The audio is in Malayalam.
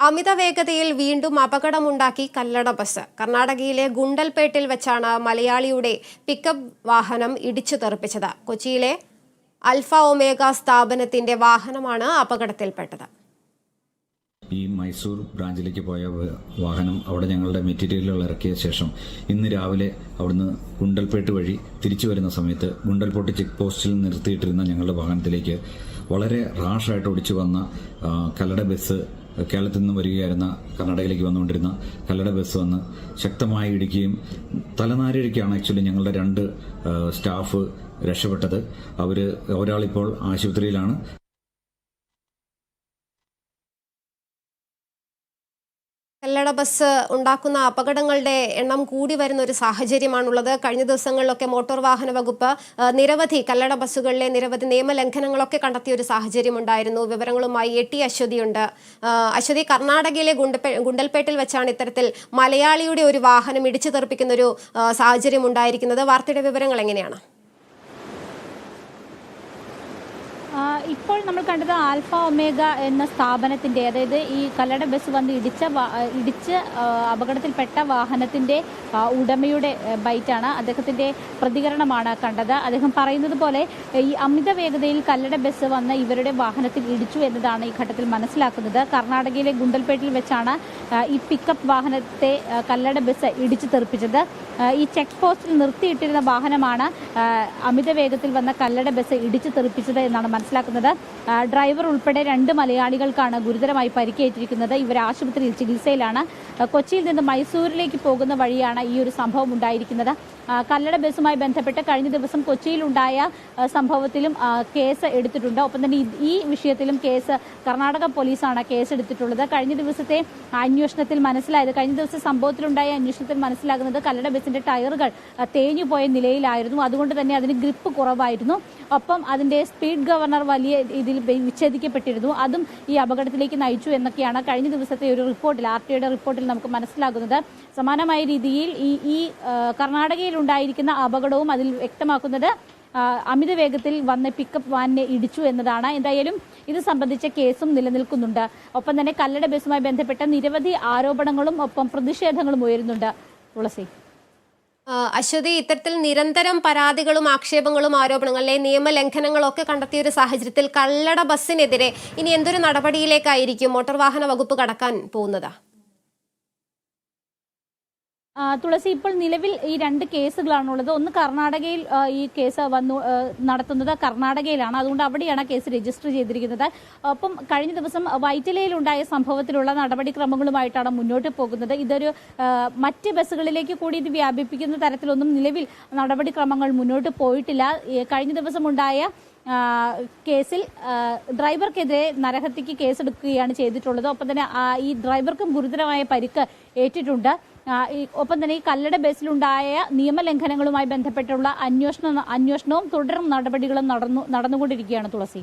അമിത വേഗതയിൽ വീണ്ടും അപകടമുണ്ടാക്കി കല്ലട ബസ്. കർണാടകയിലെ ഗുണ്ടൽപേട്ടിൽ വെച്ചാണ് മലയാളിയുടെ പിക്കപ്പ് വാഹനം ഇടിച്ചു തെറിപ്പിച്ചത്. കൊച്ചിയിലെ അൽഫ ഒമേഗ സ്ഥാപനത്തിന്റെ വാഹനമാണ് അപകടത്തിൽപ്പെട്ടത്. ഈ മൈസൂർ ബ്രാഞ്ചിലേക്ക് പോയ വാഹനം അവിടെ ഞങ്ങളുടെ മെറ്റീരിയലുകൾ ഇറക്കിയ ശേഷം ഇന്ന് രാവിലെ അവിടുന്ന് ഗുണ്ടൽപേട്ട് വഴി തിരിച്ചു വരുന്ന സമയത്ത് ഗുണ്ടൽപോട്ട് ചെക്ക് പോസ്റ്റിൽ നിർത്തിയിട്ടിരുന്ന ഞങ്ങളുടെ വാഹനത്തിലേക്ക് വളരെ റാഷായിട്ട് ഓടിച്ചു വന്ന കല്ലട ബസ് കേരളത്തിൽ നിന്ന് വരികയായിരുന്ന കർണാടകയിലേക്ക് വന്നുകൊണ്ടിരുന്ന കല്ലട ബസ് വന്ന് ശക്തമായി ഇടിക്കുകയും തലനാരിഴയ്ക്കാണ് ആക്ച്വലി ഞങ്ങളുടെ രണ്ട് സ്റ്റാഫ് രക്ഷപ്പെട്ടത്. അവർ ഒരാളിപ്പോൾ ആശുപത്രിയിലാണ്. കല്ലട ബസ് ഉണ്ടാക്കുന്ന അപകടങ്ങളുടെ എണ്ണം കൂടി വരുന്ന ഒരു സാഹചര്യമാണുള്ളത്. കഴിഞ്ഞ ദിവസങ്ങളിലൊക്കെ മോട്ടോർ വാഹന വകുപ്പ് നിരവധി കല്ലട ബസ്സുകളിലെ നിരവധി നിയമലംഘനങ്ങളൊക്കെ കണ്ടെത്തിയ ഒരു സാഹചര്യം ഉണ്ടായിരുന്നു. വിവരങ്ങളുമായി എ ടി അശ്വതിയുണ്ട്. അശ്വതി കർണാടകയിലെ ഗുണ്ടൽപേട്ടിൽ വെച്ചാണ് ഇത്തരത്തിൽ മലയാളിയുടെ ഒരു വാഹനം ഇടിച്ചു തെറിപ്പിക്കുന്ന ഒരു സാഹചര്യം ഉണ്ടായിരിക്കുന്നത്. വാർത്തയുടെ വിവരങ്ങൾ എങ്ങനെയാണ്? ഇപ്പോൾ നമ്മൾ കണ്ടത് ആൽഫ ഒമേഗ എന്ന സ്ഥാപനത്തിന്റെ അതായത് ഈ കല്ലട ബസ് വന്ന് ഇടിച്ച ഇടിച്ച് അപകടത്തിൽപ്പെട്ട വാഹനത്തിന്റെ ആ, ഉടമയുടെ ബൈറ്റാണ് അദ്ദേഹത്തിന്റെ പ്രതികരണമാണ് കണ്ടത്. അദ്ദേഹം പറയുന്നത് പോലെ ഈ അമിത വേഗതയിൽ കല്ലട ബസ് വന്ന് ഇവരുടെ വാഹനത്തിൽ ഇടിച്ചു എന്നതാണ് ഈ ഘട്ടത്തിൽ മനസ്സിലാക്കുന്നത്. കർണാടകയിലെ ഗുണ്ടൽപേട്ടിൽ വെച്ചാണ് ഈ പിക്കപ്പ് വാഹനത്തെ കല്ലട ബസ് ഇടിച്ചു തെറിപ്പിച്ചത്. ഈ ചെക്ക് പോസ്റ്റിൽ നിർത്തിയിട്ടിരുന്ന വാഹനമാണ് അമിത വേഗത്തിൽ വന്ന കല്ലട ബസ് ഇടിച്ചു തെറിപ്പിച്ചത് എന്നാണ് മനസ്സിലാക്കുന്നത്. ഡ്രൈവർ ഉൾപ്പെടെ രണ്ട് മലയാളികൾക്കാണ് ഗുരുതരമായി പരിക്കേറ്റിരിക്കുന്നത്. ഇവർ ആശുപത്രിയിൽ ചികിത്സയിലാണ്. കൊച്ചിയിൽ നിന്ന് മൈസൂരിലേക്ക് പോകുന്ന വഴിയാണ് ഈ ഒരു സംഭവം ഉണ്ടായിരിക്കുന്നത്. കല്ലട ബസ്സുമായി ബന്ധപ്പെട്ട് കഴിഞ്ഞ ദിവസം കൊച്ചിയിലുണ്ടായ സംഭവത്തിലും കേസ് എടുത്തിട്ടുണ്ട്. ഒപ്പം തന്നെ ഈ- വിഷയത്തിലും കേസ് കർണാടക പോലീസാണ് കേസ് എടുത്തിട്ടുള്ളത് കഴിഞ്ഞ ദിവസത്തെ അന്വേഷണത്തിൽ മനസ്സിലായത് കഴിഞ്ഞ ദിവസം സംഭവത്തിലുണ്ടായ അന്വേഷണത്തിൽ മനസ്സിലാകുന്നത് കല്ലട ബസിന്റെ ടയറുകൾ തേഞ്ഞു തേഞ്ഞുപോയ നിലയിലായിരുന്നു. അതുകൊണ്ട് തന്നെ അതിന് ഗ്രിപ്പ് കുറവായിരുന്നു. ഒപ്പം അതിന്റെ സ്പീഡ് ഗവർണർ വലിയ ഇതിൽ വിച്ഛേദിക്കപ്പെട്ടിരുന്നു. അതും ഈ അപകടത്തിലേക്ക് നയിച്ചു എന്നൊക്കെയാണ് കഴിഞ്ഞ ദിവസത്തെ ഒരു റിപ്പോർട്ടിൽ ആർ റിപ്പോർട്ടിൽ നമുക്ക് മനസ്സിലാകുന്നത്. സമാനമായ രീതിയിൽ ഈ ഈ കർണാടകയിൽ ഉണ്ടായിരിക്കുന്ന അപകടവും അതിൽ വ്യക്തമാക്കുന്നത് അമിത വേഗത്തിൽ വന്ന് പിക്കപ്പ് വാനിനെ ഇടിച്ചു എന്നതാണ്. എന്തായാലും ഇത് സംബന്ധിച്ച കേസും നിലനിൽക്കുന്നുണ്ട്. ഒപ്പം തന്നെ കല്ലട ബസ്സുമായി ബന്ധപ്പെട്ട നിരവധി ആരോപണങ്ങളും ഒപ്പം പ്രതിഷേധങ്ങളും ഉയരുന്നുണ്ട്. തുളസി. അശ്വതി ഇത്തരത്തിൽ നിരന്തരം പരാതികളും ആക്ഷേപങ്ങളും ആരോപണങ്ങളിലെ നിയമലംഘനങ്ങളൊക്കെ കണ്ടെത്തിയ ഒരു സാഹചര്യത്തിൽ കല്ലട ബസ്സിനെതിരെ ഇനി എന്തൊരു നടപടിയിലേക്കായിരിക്കും മോട്ടോർ വാഹന വകുപ്പ് കടക്കാൻ പോകുന്നത്? തുളസി ഇപ്പോൾ നിലവിൽ ഈ രണ്ട് കേസുകളാണുള്ളത്. ഒന്ന് കർണാടകയിൽ ഈ കേസ് വന്നു നടത്തുന്നത് കർണാടകയിലാണ്. അതുകൊണ്ട് അവിടെയാണ് കേസ് രജിസ്റ്റർ ചെയ്തിരിക്കുന്നത്. ഒപ്പം കഴിഞ്ഞ ദിവസം വൈറ്റിലയിലുണ്ടായ സംഭവത്തിലുള്ള നടപടിക്രമങ്ങളുമായിട്ടാണ് മുന്നോട്ട് പോകുന്നത്. ഇതൊരു മറ്റ് ബസ്സുകളിലേക്ക് കൂടി ഇത് വ്യാപിപ്പിക്കുന്ന തരത്തിലൊന്നും നിലവിൽ നടപടിക്രമങ്ങൾ മുന്നോട്ട് പോയിട്ടില്ല. കഴിഞ്ഞ ദിവസം ഉണ്ടായ കേസിൽ ഡ്രൈവർക്കെതിരെ നരഹത്യക്ക് കേസെടുക്കുകയാണ് ചെയ്തിട്ടുള്ളത്. ഒപ്പം തന്നെ ഈ ഡ്രൈവർക്കും ഗുരുതരമായ പരിക്ക് ഏറ്റിട്ടുണ്ട്. ഒപ്പം തന്നെ ഈ കല്ലട ബേസിലുണ്ടായ നിയമലംഘനങ്ങളുമായി ബന്ധപ്പെട്ടുള്ള അന്വേഷണ അന്വേഷണവും തുടർ നടപടികളും നടന്നു നടന്നുകൊണ്ടിരിക്കുകയാണ് തുളസി.